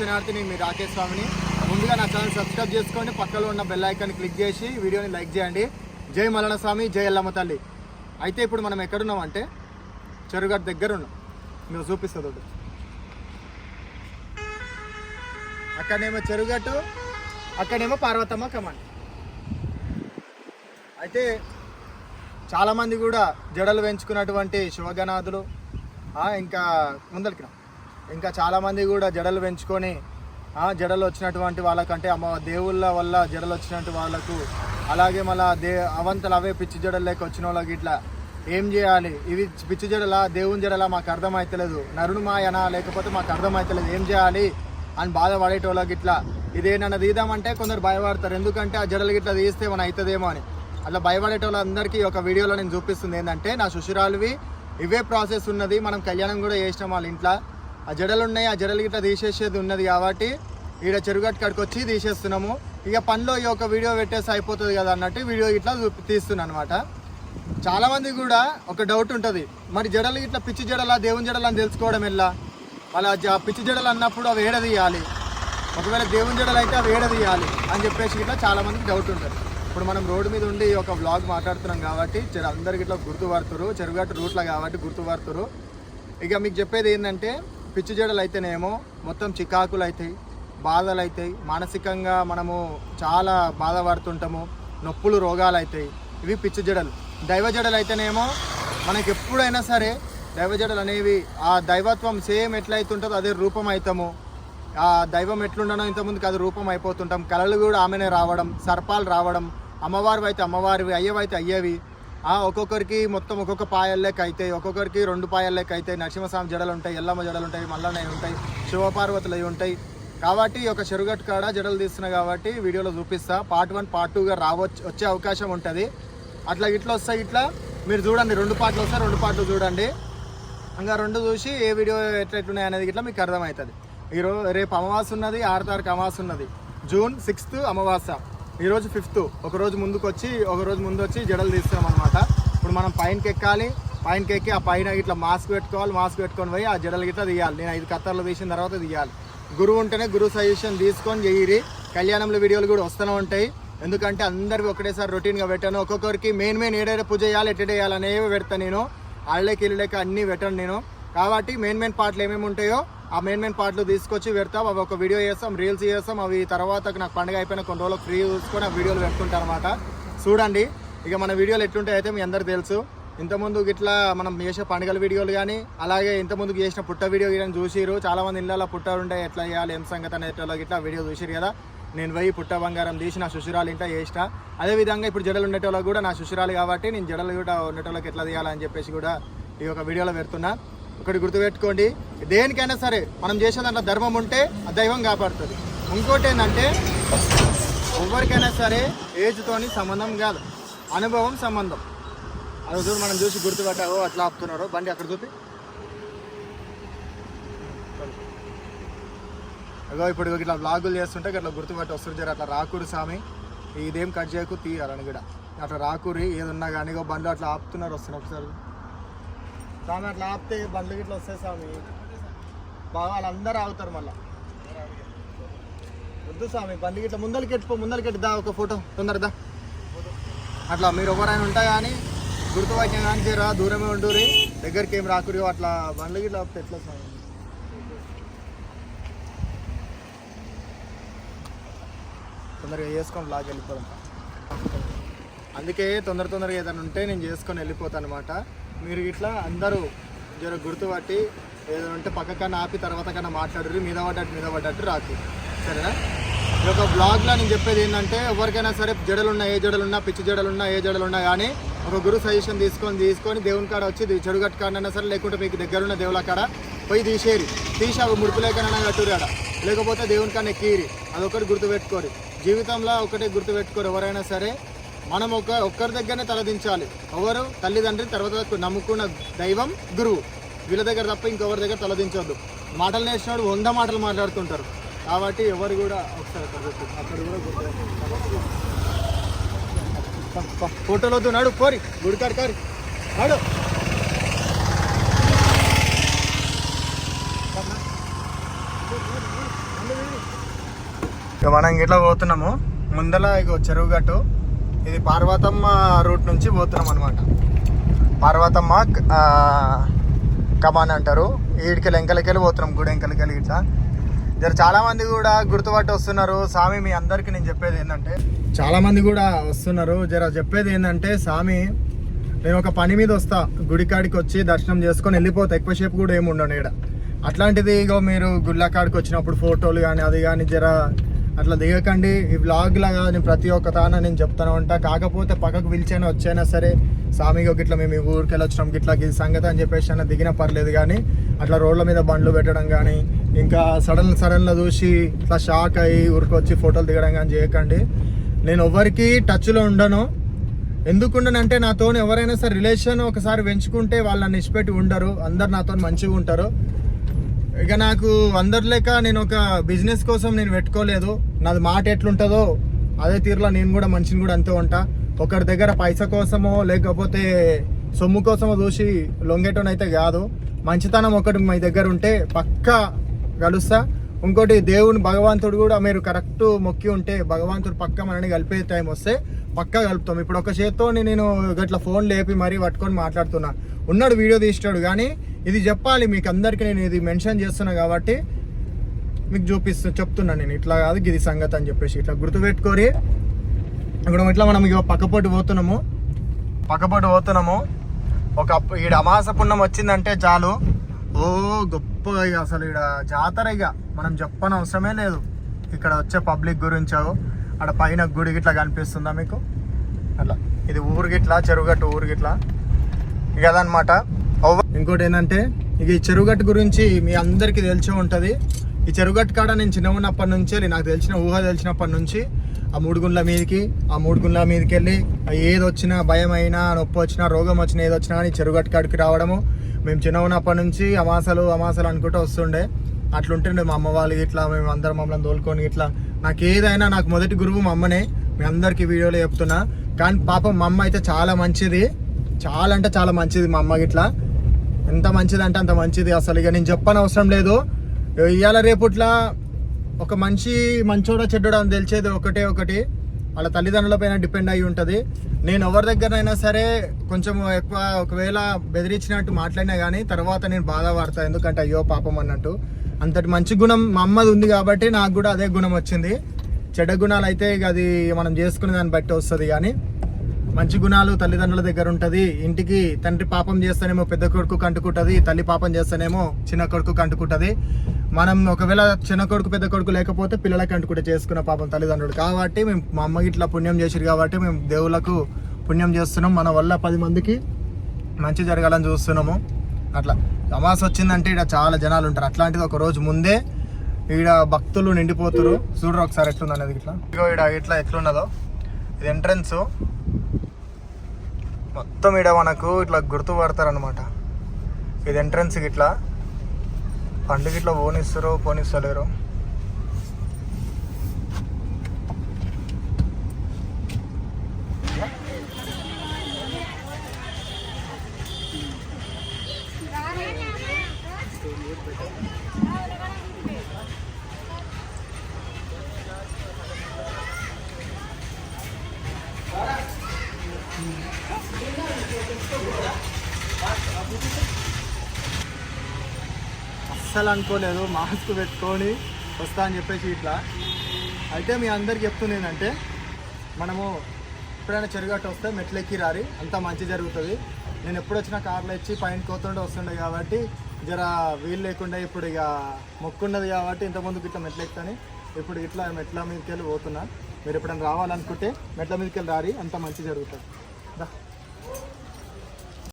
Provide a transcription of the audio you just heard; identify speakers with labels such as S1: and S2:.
S1: దర్శనార్థిని మీ రాకేష్ స్వామిని. ముందుగా నా ఛానల్ సబ్స్క్రైబ్ చేసుకోండి. పక్కలో ఉన్న బెల్ ఐకాన్ క్లిక్ చేసి వీడియోని లైక్ చేయండి. జై మలన స్వామి జై ఎల్లమ్మ తల్లి. అయితే ఇప్పుడు మనం ఎక్కడున్నాం అంటే చెరుగట్టు దగ్గర ఉన్నాం మీరు చూపిస్తుంది ఒకటి. అక్కడనేమో చెరుగట్టు అక్కడేమో పార్వతమ్మ కమాండ్ అయితే చాలామంది కూడా జడలు పెంచుకున్నటువంటి శివగణాదులు ఇంకా ముందరికి ఇంకా చాలామంది కూడా జడలు పెంచుకొని జడలు వచ్చినటువంటి వాళ్ళకంటే అమ్మ దేవుళ్ళ వల్ల జడలు వచ్చినట్టు వాళ్ళకు అలాగే మళ్ళా దే అవంతలు అవే పిచ్చి జడలు లేక వచ్చిన వాళ్ళకి ఇట్లా ఏం చేయాలి? ఇవి పిచ్చి జడలా దేవుని జడలా మాకు అర్థమైతలేదు. నరుడు మాయనా లేకపోతే మాకు అర్థమవుతలేదు ఏం చేయాలి? అని బాధపడేటోళ్ళకి ఇట్లా ఇదేనన్నా తీద్దామంటే కొందరు భయపడతారు. ఎందుకంటే ఆ జడలు ఇట్లా తీస్తే మన అవుతుందేమో అని. అట్లా భయపడేటోళ్ళందరికీ ఒక వీడియోలో నేను చూపిస్తుంది. ఏంటంటే నా శుశురాలువి ఇవే ప్రాసెస్ ఉన్నది. మనం కళ్యాణం కూడా చేసినాం వాళ్ళ ఇంట్లో. ఆ జడలు ఉన్నాయి ఆ జడలు గిట్లా తీసేసేది ఉన్నది కాబట్టి ఈడ చెరుగట్టు కాడికి వచ్చి తీసేస్తున్నాము. ఇక పనిలో ఈ ఒక వీడియో పెట్టేసి అయిపోతుంది కదా అన్నట్టు వీడియో ఇట్లా తీస్తున్నాను అనమాట చాలామంది కూడా ఒక డౌట్ ఉంటుంది. మరి జడలు ఇట్లా పిచ్చి జడలా దేవుని జడలు అని తెలుసుకోవడం ఎలా? అలా జ- పిచ్చి జడలు అన్నప్పుడు అవి ఏడదీయాలి ఒకవేళ దేవుని జడలు అయితే అవి ఏడదీయాలి అని చెప్పేసి ఇట్లా చాలామందికి డౌట్ ఉంటుంది. ఇప్పుడు మనం రోడ్డు మీద ఉండి ఈ ఒక వ్లాగ్ మాట్లాడుతున్నాం కాబట్టి జర అందరికి ఇట్లా గుర్తుపడుతురు చెరుగట్టు రూట్లో కాబట్టి గుర్తుపడుతురు. ఇక మీకు చెప్పేది ఏంటంటే పిచ్చి జడలు అయితేనేమో మొత్తం చికాకులు అవుతాయి బాధలు అవుతాయి మానసికంగా మనము చాలా బాధపడుతుంటాము నొప్పులు రోగాలు అవుతాయి ఇవి పిచ్చి జడలు. దైవ జడలు అయితేనేమో మనకి ఎప్పుడైనా సరే దైవ జడలు అనేవి ఆ దైవత్వం సేమ్ ఎట్లయితుంటుందో అదే రూపం అవుతాము ఆ దైవం ఎట్లుండనో ఇంతకుముందుకు అది రూపం అయిపోతుంటాం కళలు కూడా ఆమెనే రావడం సర్పాలు రావడం అమ్మవారివి అయితే అమ్మవారివి అయ్యవి అయితే అయ్యేవి. ఒక్కొక్కరికి మొత్తం ఒక్కొక్క పాయల లెక్క అవుతాయి ఒక్కొక్కరికి రెండు పాయల లెక్క అవుతాయి నరసింహస్వామి జడలు ఉంటాయి ఎల్లమ్మ జడలు ఉంటాయి మల్లన్నవి ఉంటాయి శివపార్వతులు అవి ఉంటాయి. కాబట్టి ఒక చెరుగట్టు కాడ జడలు తీస్తున్నా కాబట్టి వీడియోలో చూపిస్తా. పార్ట్ వన్ పార్ట్ టూగా రావచ్చు వచ్చే అవకాశం ఉంటుంది. అట్లా ఇట్లా వస్తాయి ఇట్లా మీరు చూడండి రెండు పాటలు వస్తాయి రెండు పాటలు చూడండి. ఇంకా రెండు చూసి ఏ వీడియో ఎట్లెట్లున్నాయి అనేది ఇట్లా మీకు అర్థమవుతుంది. ఈరోజు రేపు అమావాస్య ఉన్నది ఆరు తారీఖు అమావాస ఉన్నది. జూన్ సిక్స్త్ అమావాస్య. ఈరోజు ఫిఫ్త్ ఒకరోజు ముందుకు వచ్చి ఒకరోజు ముందు వచ్చి జడలు తీస్తున్నాం అనమాట ఇప్పుడు మనం పైనకి ఎక్కాలి పైనకి ఎక్కి ఆ పైన ఇట్లా మాస్క్ పెట్టుకోవాలి మాస్క్ పెట్టుకొని పోయి ఆ జడలు గిట్లా తీయాలి. నేను ఐదు కత్తర్లు తీసిన తర్వాత తీయాలి. గురువు ఉంటేనే గురువు సజెషన్ తీసుకొని చేయిరి. కళ్యాణంలో వీడియోలు కూడా వస్తూనే ఉంటాయి. ఎందుకంటే అందరికి ఒకటేసారి రొటీన్గా పెట్టాను. ఒక్కొక్కరికి మెయిన్ మెయిన్ ఏడైనా పూజ చేయాలి ఎట్ట చేయాలి అనేవి పెడతాను నేను. ఆళ్ళకి ఇళ్ళకి అన్నీ పెట్టను నేను. కాబట్టి మెయిన్ మెయిన్ పాటలు ఏమేమి ఉంటాయో ఆ మెయిన్ మెయిన్ పాటలు తీసుకొచ్చి పెడతాం. అవి ఒక వీడియో చేస్తాం రీల్స్ చేస్తాం. అవి తర్వాత నాకు పండుగ అయిపోయిన కొన్ని రోజులు ఫ్రీ చూసుకొని ఆ వీడియోలు పెడుతుంటారు అనమాట చూడండి ఇక మన వీడియోలు ఎట్లుంటాయి అయితే మీ అందరు తెలుసు. ఇంతకుముందు ఇట్లా మనం చేసే పండుగల వీడియోలు కానీ అలాగే ఇంతకుముందు చేసిన పుట్ట వీడియో కానీ చూసిరు చాలామంది ఇళ్ళలో పుట్ట ఉంటే ఎట్లా చేయాలి ఏం సంగతి అనేటోళ్ళ ఇట్లా వీడియో చూసిరు కదా. నేను పోయి పుట్ట బంగారం తీసి నా శుశురాలు ఇంట చేసిన అదేవిధంగా ఇప్పుడు జడలు ఉండేటోళ్ళకి కూడా నా శుశురాలు కాబట్టి నేను జడలు కూడా ఉండేటోళ్ళకి ఎట్లా తీయాలని చెప్పేసి కూడా ఈ యొక్క వీడియోలో పెడుతున్నా. ఒకటి గుర్తుపెట్టుకోండి. దేనికైనా సరే మనం చేసే దాంట్లో ధర్మం ఉంటే ఆ దైవం కాపాడుతుంది. ఇంకోటి ఏంటంటే ఎవరికైనా సరే ఏజ్తోని సంబంధం కాదు. అనుభవం సంబంధం. అది మనం చూసి గుర్తుపట్టావో అట్లా ఆపుతున్నారు. బండి అక్కడ చూపి. అగో ఇప్పుడు ఇట్లా బ్లాగులు చేస్తుంటే ఇట్లా గుర్తుపెట్టి వస్తుంది జర. అట్లా రాకూరు స్వామి. ఇదేం కట్ చేయకు తీయాలని కూడా. అట్లా రాకూరి ఏదున్నా కానీ బండ్లు అట్లా ఆపుతున్నారు వస్తున్నారు ఒకసారి. స్వామి అట్లా ఆపితే బండ్లు గిట్లా వస్తాయి స్వామి. బాగా వాళ్ళందరూ ఆగుతారు మళ్ళీ. వద్దు స్వామి బండి గిట్ల ముందరికి ఎట్టుకో ముందరికి ఎట్టు ఒక ఫోటో తొందరదా అట్లా మీరు ఎవరైనా ఉంటా కానీ గుర్తుపట్టిన కానీ రా దూరమే ఉండురి దగ్గరికి ఏం రాకురి అట్లా బండ్లు గిట్ల ఆపితే ఎట్లా స్వామి? తొందరగా చేసుకొని బ్లాగ్ వెళ్ళిపోదాం. అందుకే తొందర తొందరగా ఏదైనా ఉంటే నేను చేసుకొని వెళ్ళిపోతాను అనమాట మీరు ఇట్లా అందరూ జర గుర్తుపట్టి ఏదైనా అంటే పక్క కన్నా ఆపి తర్వాత కన్నా మాట్లాడరు మీద పడ్డట్టు మీద పడ్డట్టు రాకు. సరేనా? ఈ యొక్క బ్లాగ్లో నేను చెప్పేది ఏంటంటే ఎవరికైనా సరే జడలున్నా ఏ జడలున్నా పిచ్చి జడలున్నా ఏ జడలున్నా కానీ ఒక గురు సజెషన్ తీసుకొని తీసుకొని దేవుని కాడ వచ్చి చెడుగట్టు చెడు కాడైనా సరే లేకుంటే మీకు దగ్గరున్న దేవుల కాడ పోయి తీసేరి. తీసి అవి ముడుపు లేకనైనా కట్టురాడ లేకపోతే దేవుని కాడ ఎక్కిరి అదొకటి గుర్తుపెట్టుకోరు. జీవితంలో ఒకటే గుర్తుపెట్టుకోరు ఎవరైనా సరే మనం ఒక ఒక్కరి దగ్గరనే తలదించాలి. ఎవరు? తల్లిదండ్రి తర్వాత నమ్ముకున్న దైవం గురువు. వీళ్ళ దగ్గర తప్ప ఇంకొకరి దగ్గర తలదించొద్దు. మాటలు నేర్చినప్పుడు వంద మాటలు మాట్లాడుతుంటారు. కాబట్టి ఎవరు కూడా ఒకసారి అక్కడ కూడా ఫోటోలో ఫోటోలు నాడు పోరి. గుడికాడు కారి నాడు. ఇక మనం ఇట్లా పోతున్నాము. ముందల ఇక చెరువు గట్టు. ఇది పార్వతమ్మ రూట్ నుంచి పోతున్నాం అనమాట పార్వతమ్మ కమాన్ అంటారు. ఈడికి ఎంకలకెళ్ళి పోతున్నాం గుడి ఎంకలకెళ్ళి ఇట్లా. జర చాలామంది కూడా గుర్తుపట్టి వస్తున్నారు. స్వామి మీ అందరికి నేను చెప్పేది ఏంటంటే చాలామంది కూడా వస్తున్నారు. జర చెప్పేది ఏంటంటే స్వామి నేను ఒక పని మీద వస్తా. గుడికాడికి వచ్చి దర్శనం చేసుకొని వెళ్ళిపోతా. ఎక్కువసేపు కూడా ఏమి ఉండను ఇక్కడ అట్లాంటిది ఇగో మీరు గుళ్ళకాడికి వచ్చినప్పుడు ఫోటోలు కానీ అది కానీ జర అట్లా దిగకండి. ఈ వ్లాగ్ లాగా నేను ప్రతి ఒక్క తాన నేను చెప్తాను అంట. కాకపోతే పక్కకు పిలిచైనా వచ్చైనా సరే స్వామిగా గిట్ల మేము ఈ ఊరికి వచ్చినాం గిట్లా ఇది సంగతి అని చెప్పేసి అన్న దిగిన పర్లేదు కానీ అట్లా రోడ్ల మీద బండ్లు పెట్టడం కానీ ఇంకా సడన్ సడన్లో చూసి ఇట్లా షాక్ అయ్యి ఊరికి వచ్చి ఫోటోలు దిగడం కానీ చేయకండి. నేను ఎవరికి టచ్లో ఉండను. ఎందుకుండనంటే నాతో ఎవరైనా సరే రిలేషన్ ఒకసారి పెంచుకుంటే వాళ్ళు నన్ను ఇష్టపెట్టి ఉండరు. అందరు నాతో మంచిగా ఉంటారు. ఇక నాకు అందరి లేక నేను ఒక బిజినెస్ కోసం నేను పెట్టుకోలేదు. నాది మాట ఎట్లుంటుందో అదే తీరులో నేను కూడా మనిషిని కూడా అంతే ఉంటా. ఒకరి దగ్గర పైస కోసమో లేకపోతే సొమ్ము కోసమో చూసి లొంగేటోనైతే కాదు. మంచితనం ఒకటి మీ దగ్గర ఉంటే పక్కా కలుస్తా. ఇంకోటి దేవుని భగవంతుడు కూడా మీరు కరెక్ట్ మొక్కి ఉంటే భగవంతుడు పక్క మనని కలిపే టైం వస్తే పక్కా కలుపుతాం. ఇప్పుడు ఒక చేత్తో నేను గట్ల ఫోన్ లేపి మరీ పట్టుకొని మాట్లాడుతున్నా. ఉన్నాడు వీడియో తీస్తాడు కానీ ఇది చెప్పాలి మీకు అందరికీ నేను ఇది మెన్షన్ చేస్తున్నా కాబట్టి మీకు చూపిస్తు చెప్తున్నా నేను. ఇట్లా కాదు ఇది సంగతి అని చెప్పేసి. ఇట్లా గుర్తుపెట్టుకోరి. ఇప్పుడు ఇట్లా మనం ఇక పక్కపోటు పోతున్నాము. పక్కపోటు పోతున్నాము. ఒక ఈడ అమాస పుణ్యం వచ్చిందంటే చాలు. ఓ గొప్ప ఇక అసలు ఈడ జాతర ఇక మనం చెప్పని అవసరమే లేదు. ఇక్కడ వచ్చే పబ్లిక్ గురించి ఆడ పైన గుడి గిట్లా కనిపిస్తుందా మీకు? అట్లా. ఇది ఊరిగిట్లా చెరువుగట్టు ఊరు గిట్లా. ఇక అదనమాట ఇంకోటి ఏంటంటే ఇక ఈ చెరువుగట్టు గురించి మీ అందరికీ తెలిసే ఉంటుంది. ఈ చెరువుగట్టు కాడ నేను చిన్న ఉన్నప్పటి నుంచి నాకు తెలిసిన ఊహ తెలిసినప్పటి నుంచి ఆ మూడు గుండ్ల మీదకి ఆ మూడు గుండ్ల మీదకి వెళ్ళి ఆ ఏది వచ్చినా భయం అయినా నొప్పి వచ్చినా రోగం వచ్చినా ఏది వచ్చినా కానీ చెరువుగట్టు కాడికి రావడము. మేము చిన్న ఉన్నప్పటి నుంచి అమాసలు అమాసలు అనుకుంటూ వస్తుండే. అట్లుంటుండే మా అమ్మ వాళ్ళు ఇట్లా మేము అందరం మమ్మల్ని తోలుకొని ఇట్లా. నాకు ఏదైనా నాకు మొదటి గురువు మా అమ్మనే. మీ అందరికీ వీడియోలో చెప్తున్నా. కానీ పాపం మా అమ్మ అయితే చాలా మంచిది. చాలా అంటే చాలా మంచిది మా అమ్మ గిట్లా ఎంత మంచిది అంటే అంత మంచిది. అసలు ఇక నేను చెప్పని అవసరం లేదు. ఇవాళ రేపుట్లా ఒక మనిషి మంచోడా చెడ్డోడా అని తెలిసేది ఒకటే ఒకటి. వాళ్ళ తల్లిదండ్రులపైన డిపెండ్ అయి ఉంటుంది. నేను ఎవరి దగ్గరైనా సరే కొంచెం ఎక్కువ ఒకవేళ బెదిరించినట్టు మాట్లాడినా కానీ తర్వాత నేను బాధపడతా. ఎందుకంటే అయ్యో పాపం అన్నట్టు. అంతటి మంచి గుణం మా అమ్మది ఉంది కాబట్టి నాకు కూడా అదే గుణం వచ్చింది. చెడ్డ గుణాలు అయితే ఇక అది మనం చేసుకునే దాన్ని బట్టి వస్తుంది కానీ మంచి గుణాలు తల్లిదండ్రుల దగ్గర ఉంటది. ఇంటికి తండ్రి పాపం చేస్తేనేమో పెద్ద కొడుకు కంటుకుంటది తల్లి పాపం చేస్తేనేమో చిన్న కొడుకు కంటుకుంటది. మనం ఒకవేళ చిన్న కొడుకు పెద్ద కొడుకు లేకపోతే పిల్లలకి అంటుకుంటే చేసుకున్న పాపం తల్లిదండ్రులు. కాబట్టి మేము మా అమ్మకి ఇట్లా పుణ్యం చేసిరు కాబట్టి మేము దేవుళ్ళకు పుణ్యం చేస్తున్నాం. మన వల్ల పది మందికి మంచి జరగాలని చూస్తున్నాము. అట్లా అమాస వచ్చిందంటే ఇక్కడ చాలా జనాలు ఉంటారు. అట్లాంటిది ఒక రోజు ముందే ఈడ భక్తులు నిండిపోతురు చూడరు ఒకసారి ఎట్లుంది అనేది ఇట్లా. ఇగో ఈడ ఇట్లా ఎట్లున్నదో. ఇది ఎంట్రన్స్ మొత్తం ఇడ మనకు ఇట్లా గుర్తుపడతారనమాట ఇది ఎంట్రన్స్ ఇట్లా. పండుగ ఇట్లా పోనిస్తారో పోనిస్తలేరు. అస్సలు అనుకోలేదు మాస్క్ పెట్టుకొని వస్తా అని చెప్పేసి ఇట్లా. అయితే మీ అందరికి చెప్తుంది ఏంటంటే మనము ఎప్పుడైనా చెరుగట్టు వస్తే మెట్లెక్కి రారి అంతా మంచి జరుగుతుంది. నేను ఎప్పుడు వచ్చినా కార్లో ఇచ్చి పైన కోతుండే వస్తుండే కాబట్టి జర వీలు లేకుండా ఇప్పుడు ఇక మొక్కున్నది కాబట్టి ఇంతకుముందుకు ఇట్లా మెట్లెక్కుతాని ఇప్పుడు ఇట్లా మెట్ల మీదకి వెళ్ళి పోతున్నా. మీరు ఎప్పుడైనా రావాలనుకుంటే మెట్ల మీదకి వెళ్ళి రారి అంత మంచి జరుగుతుంది. 감사합니다.